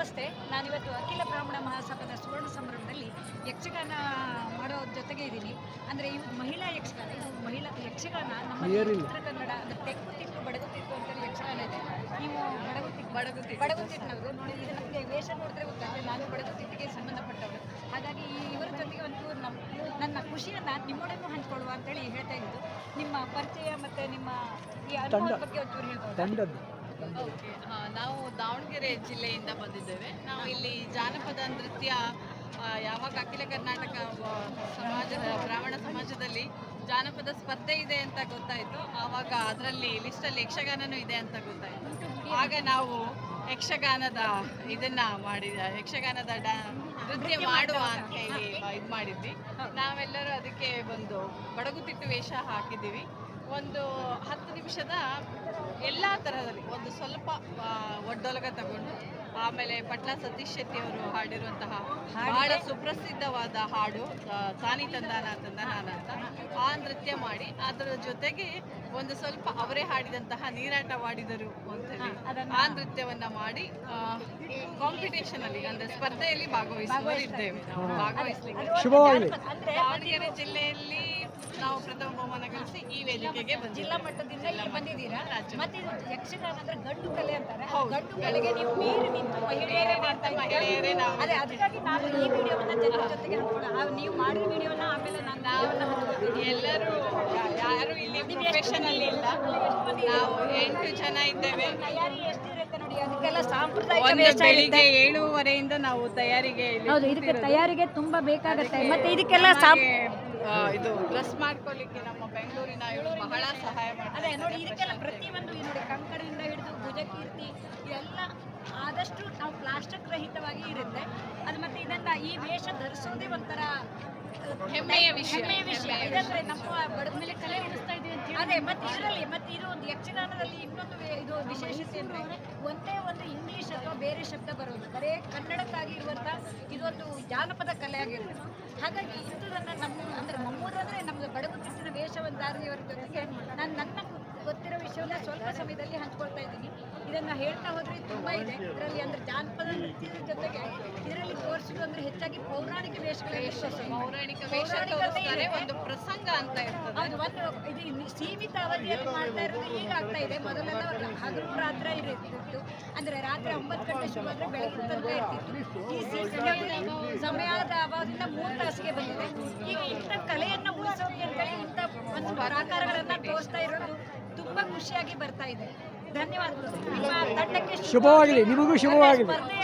ನಮಸ್ತೆ. ನಾನಿವತ್ತು ಅಖಿಲ ಬ್ರಾಹ್ಮಣ ಮಹಾಸಭಾದ ಸುವರ್ಣ ಸಂಭ್ರಮದಲ್ಲಿ ಯಕ್ಷಗಾನ ಮಾಡೋ ಜೊತೆಗೆ ಇದ್ದೀನಿ. ಅಂದರೆ ಈ ಮಹಿಳಾ ಯಕ್ಷಗಾನ ಇದು ಮಹಿಳಾ ಯಕ್ಷಗಾನ ನಮ್ಮ ಉತ್ತರ ಕನ್ನಡ ಅಂದರೆ ತೆಕ್ಕುತಿಟ್ಟು ಬಡಗುತ್ತಿತ್ತು ಅಂತ ಯಕ್ಷಗಾನ ಇದೆ. ನೀವು ಬಡಗುತ್ತಿತ್ತು ಬಡಗುತ್ತಿ ಬಡಗುತಿಟ್ಟಿನವರು ನೋಡಿ ಇದು ನಮಗೆ ವೇಷ ನೋಡಿದ್ರೆ ಗೊತ್ತಾಗುತ್ತೆ ನಾನು ಬಡಗುತ್ತಿಟ್ಟಿಗೆ ಸಂಬಂಧಪಟ್ಟವಳು. ಹಾಗಾಗಿ ಈ ಇವರ ಜೊತೆಗೆ ಒಂದು ನಮ್ಮ ನನ್ನ ಖುಷಿಯನ್ನು ನಿಮ್ಮೊಡನೆ ಹಂಚ್ಕೊಳ್ಳುವ ಅಂತೇಳಿ ಹೇಳ್ತಾ ಇದ್ದು ನಿಮ್ಮ ಪರಿಚಯ ಮತ್ತು ನಿಮ್ಮ ಈ ಅನುಭವದ ಬಗ್ಗೆ ಒಂಚೂರು ಹೇಳ್ಬೋದು? ಓಕೆ ನಾವು ದಾವಣಗೆರೆ ಜಿಲ್ಲೆಯಿಂದ ಬಂದಿದ್ದೇವೆ. ನಾವು ಇಲ್ಲಿ ಜಾನಪದ ನೃತ್ಯ ಯಾವಾಗ ಅಖಿಲ ಕರ್ನಾಟಕ ಸಮಾಜದ ಬ್ರಾಹ್ಮಣ ಸಮಾಜದಲ್ಲಿ ಜಾನಪದ ಸ್ಪರ್ಧೆ ಇದೆ ಅಂತ ಗೊತ್ತಾಯಿತು. ಆವಾಗ ಅದರಲ್ಲಿ ಲಿಸ್ಟಲ್ಲಿ ಯಕ್ಷಗಾನನೂ ಇದೆ ಅಂತ ಗೊತ್ತಾಯಿತು. ಆಗ ನಾವು ಯಕ್ಷಗಾನದ ಇದನ್ನ ಮಾಡಿದ ಯಕ್ಷಗಾನದ ಡಾ ನೃತ್ಯ ಮಾಡುವ ಅಂತ ಹೇಳಿ ಇದು ಮಾಡಿದ್ವಿ. ನಾವೆಲ್ಲರೂ ಅದಕ್ಕೆ ಒಂದು ಬಡಗುತಿಟ್ಟು ವೇಷ ಹಾಕಿದ್ದೀವಿ. ಒಂದು ಹತ್ತು ನಿಮಿಷದ ಎಲ್ಲ ತರಹದಲ್ಲಿ ಒಂದು ಸ್ವಲ್ಪ ಒಡ್ಡೊಲಗ ತಗೊಂಡು ಆಮೇಲೆ ಪಟ್ಲ ಸತೀಶ್ ಶೆಟ್ಟಿ ಅವರು ಹಾಡಿರುವಂತಹ ಬಹಳ ಸುಪ್ರಸಿದ್ಧವಾದ ಹಾಡು ತಾನಿ ತಂದಾನ ತಂದಾನ ಅಂತ ಆ ನೃತ್ಯ ಮಾಡಿ ಅದರ ಜೊತೆಗೆ ಒಂದು ಸ್ವಲ್ಪ ಅವರೇ ಹಾಡಿದಂತಹ ನೀರಾಟವಾಡಿದರು ಅಂತೇಳಿ ಆ ನೃತ್ಯವನ್ನ ಮಾಡಿ ಕಾಂಪಿಟೇಷನ್ ಅಲ್ಲಿ ಅಂದ್ರೆ ಸ್ಪರ್ಧೆಯಲ್ಲಿ ಭಾಗವಹಿಸಿದ್ದೇವೆ ನಾವು ಭಾಗವಹಿಸಲಿಕ್ಕೆ. ಶುಭವಾಗಲಿ. ಅಂದರೆ ದಾವಣಗೆರೆ ಜಿಲ್ಲೆಯಲ್ಲಿ ನಾವು ಪ್ರಥಮ ಬಹುಮಾನ ಗಳಿಸಿ ಈ ವೇದಿಕೆಗೆ ಜಿಲ್ಲಾ ಮಟ್ಟದಿಂದ ಇಲ್ಲಿ ಬಂದಿದ್ದೀರಾ? ಮತ್ತೆ ಇದು ಯಕ್ಷಗಾನ ಅಂದ್ರೆ ಗಂಡು ಕಲೆ ಅಂತಾರೆ. ಆ. ಗಂಡು ಕಲೆಗೆ ನೀವು ಮೀರಿ ನಿಂತು ಮಹಿಳೆಯರೇ ಮಾಡ್ತಾ ಮಹಿಳೆಯರೇ ನಾವು. ಅದೇ ಅದಕ್ಕಾಗಿ ನಾನು ಈ ವಿಡಿಯೋವನ್ನ ಜನರ ಜೊತೆಗೆ ಹಂಚ್ಕೊಳ್ಳ ನೀವು ಮಾಡಿದ ವಿಡಿಯೋನ ಆಮೇಲೆ ನಾನು ವಿಡಿಯೋವನ್ನ ಹಂಚ್ಕೊಳ್ತೀನಿ ಎಲ್ಲರೂ ಯಾರು ಇಲ್ಲಿ ಪ್ರೊಫೆಷನ್ ಅಲ್ಲಿ ಇಲ್ಲ. ನಾವು ಎಂಟು ಜನ ಇದ್ದೇವೆ. ತಯಾರಿ ಎಷ್ಟಿರುತ್ತೆ ನೋಡಿ ಅದಕ್ಕೆಲ್ಲ ಸಾಂಪ್ರದಾಯಿಕ ಬೆಳಿಗ್ಗೆ ಏಳುವರೆಯಿಂದ ನಾವು ತಯಾರಿಗೆ ಹೌದು ಇದಕ್ಕೆ ತಯಾರಿಗೆ ತುಂಬಾ ಬೇಕಾಗುತ್ತೆ. ಮತ್ತೆ ಇದಕ್ಕೆಲ್ಲ ಸಾಂಪ್ ಇದು ಡ್ರೆಸ್ ಮಾಡ್ಕೊಳ್ಳಿಕ್ಕೆ ನಮ್ಮ ಬೆಂಗಳೂರಿನ ಇವರು ಬಹಳ ಸಹಾಯ ಮಾಡ್ತಾರೆ. ಅದೇ ನೋಡಿ ಇದಕ್ಕೆಲ್ಲ ಪ್ರತಿಯೊಂದು ಈ ನೋಡಿ ಕಂಕಣದಿಂದ ಹಿಡಿದು ಭುಜಕೀರ್ತಿ ಇದೆಲ್ಲ ಆದಷ್ಟು ನಾವು ಪ್ಲಾಸ್ಟಿಕ್ ರಹಿತವಾಗಿ ಇರುತ್ತೆ. ಅದು ಮತ್ತೆ ಇದನ್ನ ಈ ವೇಷ ಧರಿಸೋದೇ ಒಂಥರ ಹೆಮ್ಮೆಯ ವಿಷಯ. ಹೆಮ್ಮೆಯ ವಿಷಯ. ನಮ್ಮ ಬಡದ ಮೇಲೆ ಕಲೆ ಉಳಿಸ್ತಾ ಅಂತ ಅದೇ ಮತ್ತೆ ಇದರಲ್ಲಿ ಮತ್ತೆ ಇದು ಒಂದು ಯಕ್ಷಗಾನದಲ್ಲಿ ಇನ್ನೊಂದು ಇದು ವಿಶೇಷತೆ ಅಂದ್ರೆ ಒಂದೇ ಒಂದು ಇಂಗ್ಲಿಷ್ ಅಥವಾ ಬೇರೆ ಶಬ್ದ ಬರೋದು ಬರೇ ಕನ್ನಡಕ್ಕಾಗಿ ಇರುವಂತ ಇದೊಂದು ಜಾನಪದ ಕಲೆ ಆಗಿರುತ್ತೆ. ಹಾಗಾಗಿ ಇಂಥದನ್ನ ನಮ್ಮ ಅಂದ್ರೆ ನಮ್ಮೂರಂದ್ರೆ ನಮ್ದು ವೇಷವನ್ನು ವೇಷವಂತಾರಿಯವರ ಜೊತೆಗೆ ನಾನು ನನ್ನ ಗೊತ್ತಿರೋ ವಿಷಯವನ್ನ ಸ್ವಲ್ಪ ಸಮಯದಲ್ಲಿ ಹಂಚ್ಕೊಳ್ತಾ ಇದ್ದೀನಿ. ಇದನ್ನ ಹೇಳ್ತಾ ಹೋದರೆ ತುಂಬಾ ಇದೆ. ಇದರಲ್ಲಿ ಅಂದ್ರೆ ಜಾನಪದ ನೃತ್ಯದ ಜೊತೆಗೆ ಇದರಲ್ಲಿ ತೋರಿಸಿದ್ದು ಅಂದರೆ ಹೆಚ್ಚಾಗಿ ಪೌರಾಣಿಕ ಪೌರಾಣಿಕ ವೇಷ ಒಂದು ಪ್ರಸಂಗ ಅಂತ ಇರ್ತದೆ. ಹೌದು ಒಂದು ಇದು ಸೀಮಿತ ಅವಧಿಯಲ್ಲಿ ಮಾಡ್ತಾ ಇರೋದು ಈಗ ಆಗ್ತಾ ಇದೆ. ಮೊದಲೆಲ್ಲ ಹಗಲು ರಾತ್ರಿ ಇರುತ್ತಿತ್ತು ಅಂದ್ರೆ ರಾತ್ರಿ ಒಂಬತ್ತು ಗಂಟೆ ಶುರು ಆದ್ರೆ ಬೆಳಗ್ಗೆ ತನಕ ಇರ್ತಿತ್ತು. ಈ ಸೀಸನ್ ಸಮಯದ ಅಭಾವದಿಂದ ಮೂರು ತಾಸಿಗೆ ಬಂದಿದೆ. ಈಗ ಇಂಥ ಕಲೆಯನ್ನ ಅಂತ ಅಂತೇಳಿ ಇಂಥ ಒಂದು ಪ್ರಾಕಾರಗಳನ್ನ ತೋರಿಸ್ತಾ ಇರೋದು ತುಂಬಾ ಖುಷಿಯಾಗಿ ಬರ್ತಾ ಇದೆ. ಧನ್ಯವಾದಗಳು. ಶುಭವಾಗಲಿ. ನಿಮಗೂ ಶುಭವಾಗಲಿ.